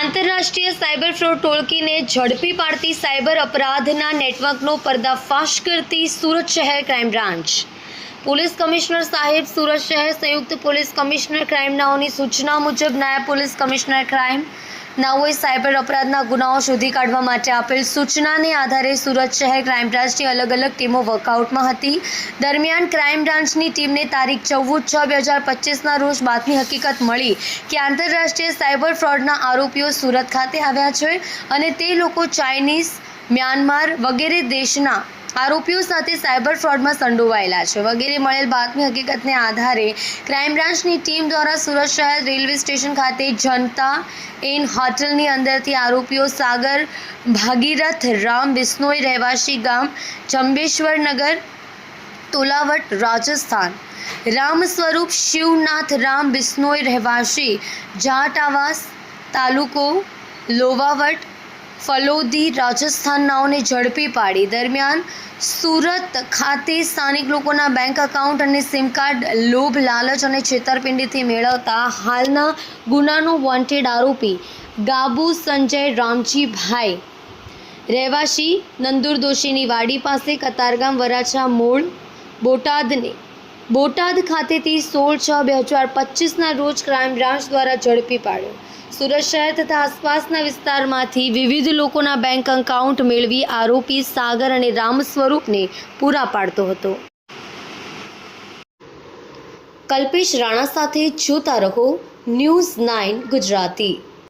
આંતરરાષ્ટ્રીય cyber fraud ટોળકીને ઝડપી પાડતી સાયબર અપરાધના નેટવર્કનો પર્દાફાશ કરતી સુરત શહેર ક્રાઇમ બ્રાન્ચ. પોલીસ કમિશનર સાહેબ, સુરત શહેર સંયુક્ત પોલીસ કમિશનર ક્રાઇમ નાઓની સૂચના મુજબ નાયબ પોલીસ કમિશનર ક્રાઇમ નાઓએ સાયબર અપરાધના ગુનાઓ શોધી કાઢવા માટે આપેલ સૂચનાને આધારે સુરત શહેર ક્રાઇમ બ્રાન્ચની અલગ અલગ ટીમો વર્કઆઉટમાં હતી. દરમિયાન ક્રાઇમ બ્રાન્ચની ટીમને તારીખ ચૌદ છ બે હજાર પચીસના રોજ બાતમી હકીકત મળી કે આંતરરાષ્ટ્રીય સાયબર ફ્રોડના આરોપીઓ સુરત ખાતે આવ્યા છે અને તે લોકો ચાઇનીઝ, મ્યાનમાર વગેરે દેશના આરોપીઓ સાથે સાયબર ફ્રોડમાં સંડોવાયેલા છે. વગેરે મળેલ બાતમી હકીકતને આધારે ક્રાઇમ બ્રાન્ચની ટીમ દ્વારા સુરત શહેર રેલવે સ્ટેશન ખાતે જનતા ઇન હોટલની અંદરથી આરોપીઓ સાગર ભાગીરથ રામ બિસ્નોઈ રહેવાસી ગામ જંબેશ્વર નગર તોલાવટ, રાજસ્થાન. રામ સ્વરૂપ શિવનાથ રામ બિસ્નોઈ રહેવાસી, જાટ આવાસ તાલુકો, લોવાવટ ફલોદી રાજસ્થાન નાઓને ઝડપી પાડી. દરમિયાન સુરત ખાતે સ્થાનિક લોકોના બેંક એકાઉન્ટ અને સિમ કાર્ડ, લોભ, લાલચ અને છેતરપિંડીથી મેળવતા હાલના ગુનાનો વોન્ટેડ આરોપી ગાબુ સંજય રામજીભાઈ. રહેવાસી નંદુર દોશીની વાડી પાસે કતારગામ વરાછા મૂળ બોટાદને બોટાદ ખાતેથી સોળ છ બે હજાર પચીસના રોજ ક્રાઇમ બ્રાન્ચ દ્વારા ઝડપી પાડ્યો. સુરત શહેર તથા આસપાસના વિસ્તારમાંથી વિવિધ લોકોના બેંક એકાઉન્ટ મેળવી આરોપી સાગર અને રામ સ્વરૂપને પૂરા પાડતો હતો. કલ્પેશ રાણા સાથે જોતા રહો ન્યૂઝ નાઇન ગુજરાતી.